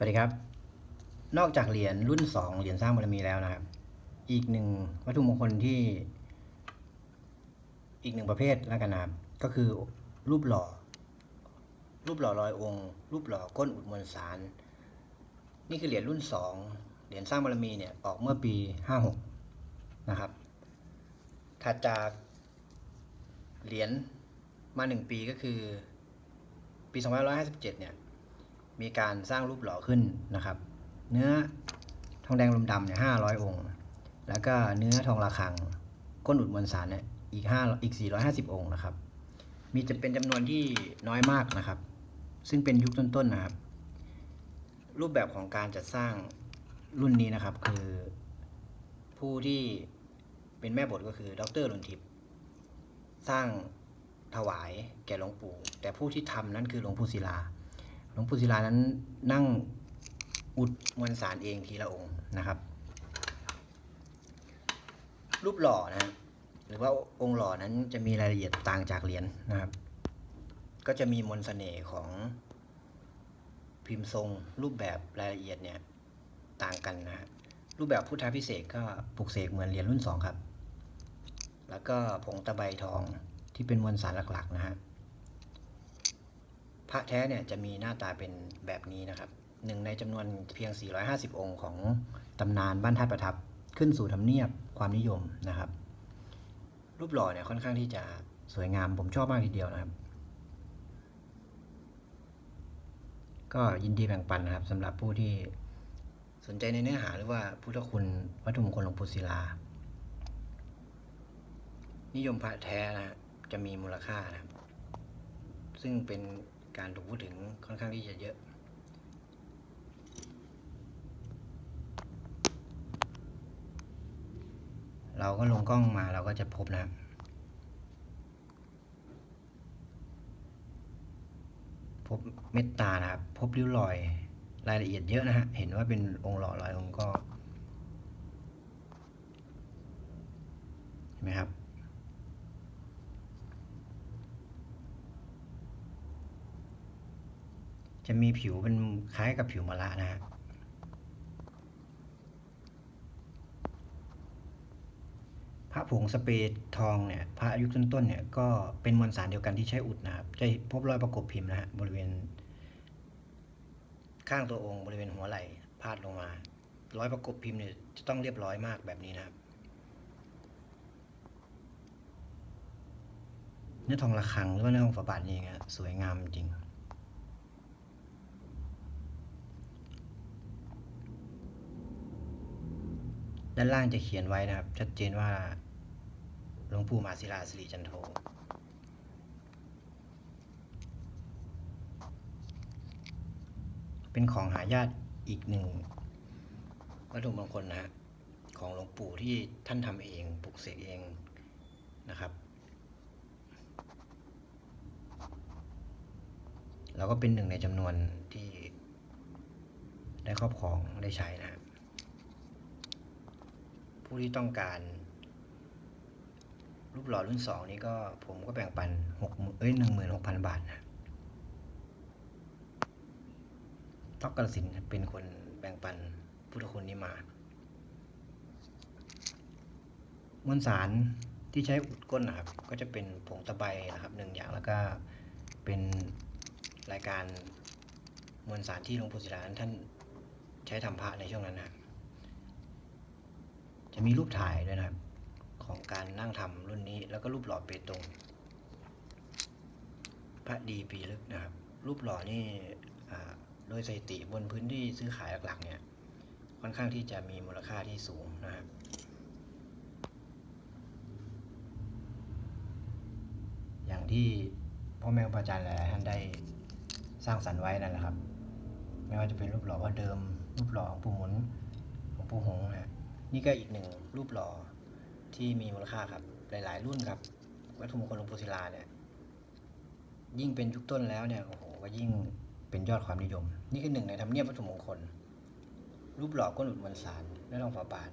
สวัสดีครับ นอกจากเหรียญรุ่นสองเหรียญสร้างบารมีแล้วนะครับ อีกหนึ่งวัตถุมงคลที่อีกหนึ่งประเภทแล้วกันนะครับก็คือรูปหล่อ รูปหล่อลอยองค์ รูปหล่อก้นอุดมวลสาร นี่คือเหรียญรุ่นสองเหรียญสร้างบารมีเนี่ยออกเมื่อปีห้าหกนะครับ ถัดจากเหรียญมาหนึ่งปีก็คือปี2557 เนี่ย มีการสร้างรูปหล่อขึ้นนะครับ เนื้อทองแดงลมดำเนี่ยห้าร้อยองค์ แล้วก็เนื้อทองระฆัง ก้นอุดมวลสารเนี่ยอีกห้าอีกสี่ร้อยห้าสิบองค์นะครับ มีจะเป็นจำนวนที่น้อยมากนะครับ ซึ่งเป็นยุคต้นๆนะครับ รูปแบบของการจัดสร้างรุ่นนี้นะครับ คือผู้ที่เป็นแม่บทก็คือดรลุนทิพย์สร้างถวายแก่หลวงปู่ แต่ผู้ที่ทำนั้นคือหลวงปู่ศิลา ลวงปู่ศิลานั้นนั่งอุดมวลสารเองทีละองค์นะครับ รูปหล่อนะฮะหรือว่าองค์หล่อนั้นจะมีรายละเอียดต่างจากเหรียญนะครับ ก็จะมีมนเสน่ห์ของพิมพ์ทรงรูปแบบรายละเอียดเนี่ยต่างกันนะฮะรูปแบบพุทธพิเศษก็ปลุกเสกเหมือนเหรียญรุ่นสองครับ แล้วก็ผงตะไบทองที่เป็นมวลสารหลักๆนะฮะ พระแท้เนี่ยจะมีหน้าตาเป็นแบบนี้นะครับหนึ่งในจำนวนเพียง 450 องค์ของตำนานบ้านท่าประทับขึ้นสู่ทำเนียบความนิยมนะครับ รูปหล่อเนี่ยค่อนข้างที่จะสวยงามผมชอบมากทีเดียวนะครับ ก็ยินดีแบ่งปันนะครับสำหรับผู้ที่สนใจในเนื้อหาหรือว่าพุทธคุณวัตถุมงคลหลวงปู่ศิลา นิยมพระแท้นะฮะจะมีมูลค่านะครับ ซึ่งเป็น การถูกพูดถึงค่อนข้างที่จะเยอะ เราก็ลงกล้องมาเราก็จะพบนะครับพบเม็ดตานะครับ พบริ้วรอยรายละเอียดเยอะนะฮะ เห็นว่าเป็นองค์หล่อลอยองค์ก็ เห็นไหมครับ จะมีผิวเป็นคล้ายกับผิวมะระนะฮะพระผงสเปรย์ทองเนี่ยพระยุคต้นๆเนี่ยก็เป็นมวลสารเดียวกันที่ใช้อุดนะครับจะพบรอยประกบพิมพ์นะฮะบริเวณ ข้างตัวองค์บริเวณหัวไหล่พาดลงมา ร้อยประกบพิมพ์เนี่ยจะต้องเรียบร้อยมากแบบนี้นะครับเนื้อทองระฆังหรือว่าเนื้อทองฝาบาทนี่เองฮะสวยงามจริง ด้านล่างจะเขียนไว้นะครับ ชัดเจนว่าหลวงปู่มาศิลาสิริจันโทเป็นของหายากอีกหนึ่งวัตถุมงคลนะฮะของหลวงปู่ที่ท่านทำเองปลุกเสกเองนะครับเราก็เป็นหนึ่งในจำนวนที่ได้ครอบครองได้ใช้นะครับ ผู้ที่ต้องการ รูปหล่อรุ่นสองนี้ก็ผมก็แบ่งปันหกเอ้ยหนึ่งหมื่นหกพันบาทนะต๊อกกระสินเป็นคนแบ่งปันพุทธคุณนี้มามวลสารที่ใช้อุดก้นนะครับ ก็จะเป็นผงตะไบนะครับหนึ่งอย่างแล้วก็เป็นรายการมวลสารที่หลวงปู่ศิลาท่านใช้ทำพระในช่วงนั้นนะครับ จะมีรูปถ่ายด้วยนะครับ ของการนั่งทำรุ่นนี้แล้วก็รูปหล่อเปตงพระดีปีลึกนะครับ รูปหล่อนี่โดยสถิติบนพื้นที่ซื้อขายหลักๆเนี่ยค่อนข้างที่จะมีมูลค่าที่สูงนะครับอย่างที่พ่อแม่ครูอาจารย์หลายท่านได้สร้างสรรค์ไว้นั่นแหละครับ ไม่ว่าจะเป็นรูปหล่อพ่อเดิม รูปหล่อของปู่หมุนของปู่หงส์นะ นี่ก็อีกหนึ่งรูปหล่อที่มีมูลค่าครับ หลายๆ รุ่นครับวัตถุมงคลหลวงปู่ศิลาเนี่ยยิ่งเป็นยุคต้นแล้วเนี่ยโอ้โหก็ยิ่งเป็นยอดความนิยม นี่คือหนึ่งในธรรมเนียบวัตถุมงคล รูปหล่อก้นอุดมวลสารและรองฝาบาท